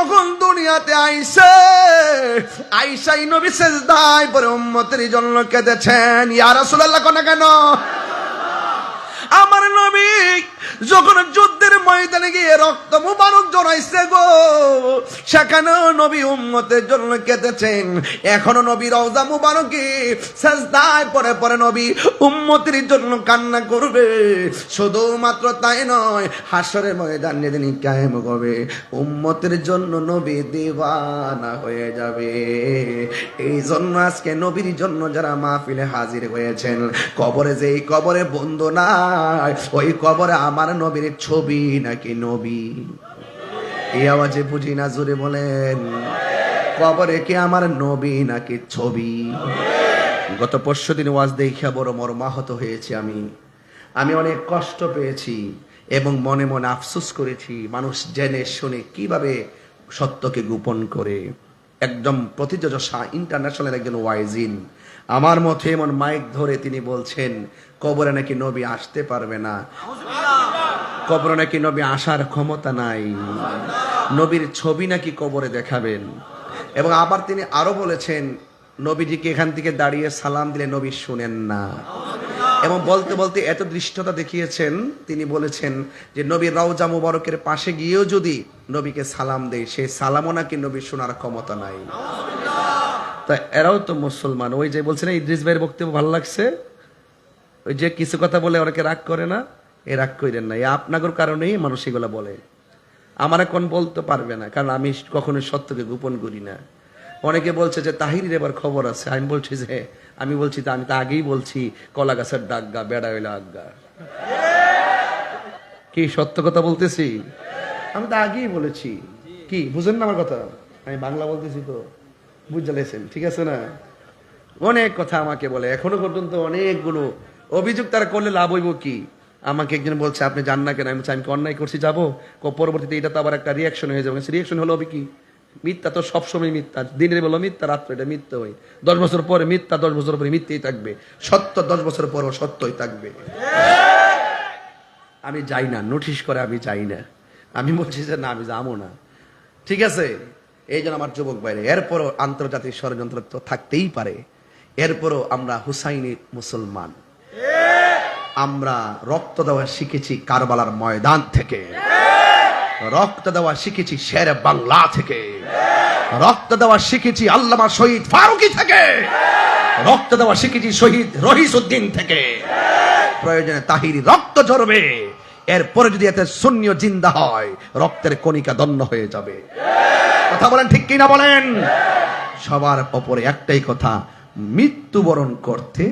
যখন দুনিয়াতে আইসে, আইসাই নবী সেজদায় পরে উম্মতের জন্য কেঁদেছেন। ইয়া রাসূলুল্লাহ কোন কেন? আমার নবী যখন যুদ্ধের ময়দানে গিয়ে রক্ত মুবারক জড়াইছে গো। সেখানেও নবী উম্মতের জন্য কেঁদেছেন। এখনও নবী রওজা মুবারকে সাজদায় পরে পরে নবী উম্মতের জন্য কান্না করবে। শুধুমাত্র তাই নয় হাসরের ময়দান যেদিন কায়েম হবে, উম্মতের জন্য নবী দিওয়ানা হয়ে যাবে। এই জন্য আজকে নবীর জন্য যারা মাহফিলে হাজির হয়েছেন, কবরে যে এই কবরে বন্ধু নাই, ওই কবরে আমার নবীর ছবি নাকি নবী? এই আওয়াজে বুঝি না জোরে বলেন, কবরে কি আমার নবী নাকি ছবি? গত পরশু দিন ওয়াজ দেখা বড় মর্মাহত হয়েছে আমি। আমি অনেক কষ্ট পেয়েছি এবং মনে মনে আফসোস করেছি, মানুষ জেনে শুনে কীভাবে সত্যকে গোপন করে। একদম প্রতিযোজসা ইন্টারন্যাশনাল একজন ওয়াইজিন। আমার মতে এমন মাইক ধরে তিনি বলছেন, কবরে নাকি নবী আসতে পারবে না। কবরে নাকি নবী আসার ক্ষমতা নাই। নবীর ছবি নাকি কবরে দেখাবেন। এবং আবার তিনি আরও বলেছেন, নবীজিকে এখান থেকে দাঁড়িয়ে সালাম দিলে নবী শুনেন না। এবং বলতে বলতে এত দৃষ্টতা দেখিয়েছেন, তিনি বলেছেন যে নবীর রওজা মুবারকের পাশে গিয়েও যদি নবীকে সালাম দেয়, সেই সালামও নাকি নবী শোনার ক্ষমতা নাই। তা এরাও তো মুসলমান। ওই যে বলছে না ইদ্রিস ভাইয়ের বক্তব্য ভালো লাগছে? ওই যে কিছু কথা বলে ওনাকে রাগ করে না? এ রাগ করেন না। এ আপনাদের কারণেই মানুষ এগুলো বলে। আমার এখন বলতে পারবে না, কারণ আমি কখনো সত্যকে গোপন করি না। অনেকে বলছে যে, তাহিরের এবার খবর আছে। আমি বলছি যে, আমি বলছি আমি তো আগেই বলছি, কলা গাছের ডাকগা বেড়া হইলে আজ্ঞা কি, সত্য কথা বলতেছি? আমি তো আগেই বলেছি। কি, বুঝেন না আমার কথা? আমি বাংলা বলতেছি তো, বুঝতে লেছেন, ঠিক আছে না? অনেক কথা আমাকে বলে। এখনও পর্যন্ত অনেকগুলো অভিযোগ তারা করলে লাভ হইব কি? আমাকে একজন বলছে, আপনি জান না কেন? আমি আমি অন্যায় করছি? যাব? পরবর্তীতে এটা তো আবার একটা রিয়াকশন হয়ে যাবে। রিয়াকশন হলো কি? মিথ্যা তো সবসময় মিথ্যা। দিনের বেলা মিথ্যা, রাত্রে এটা মিথ্যা হয়। দশ বছর পরে মিথ্যা, দশ বছর পরে মিথ্যেই থাকবে। সত্য, দশ বছর পরও সত্যই থাকবে। আমি যাই না, নোটিশ করে আমি যাই না। আমি বলছি যে, না, আমি যাব না। ঠিক আছে? এই জন্য আমার যুবক বাইরে এরপরও আন্তর্জাতিক ষড়যন্ত্র তো থাকতেই পারে। এরপরও আমরা হুসাইনি মুসলমান। আমরা রক্ত দেওয়া শিখেছি কারবালার ময়দান থেকে। রক্ত দেওয়া শিখেছি শের বাংলা থেকে। রক্ত দেওয়া শিখেছি আল্লামা শহীদ ফারুকি থেকে। রক্ত দেওয়া শিখেছি শহীদ রহিস উদ্দিন থেকে। প্রয়োজনে তাহিরি রক্ত ঝরবে। এরপরে যদি এতে শূন্য জিন্দা হয়, রক্তের কণিকা দন্য হয়ে যাবে। কথা বলেন ঠিক কিনা বলেন? সবার ওপরে একটাই কথা, মৃত্যুবরণ করতে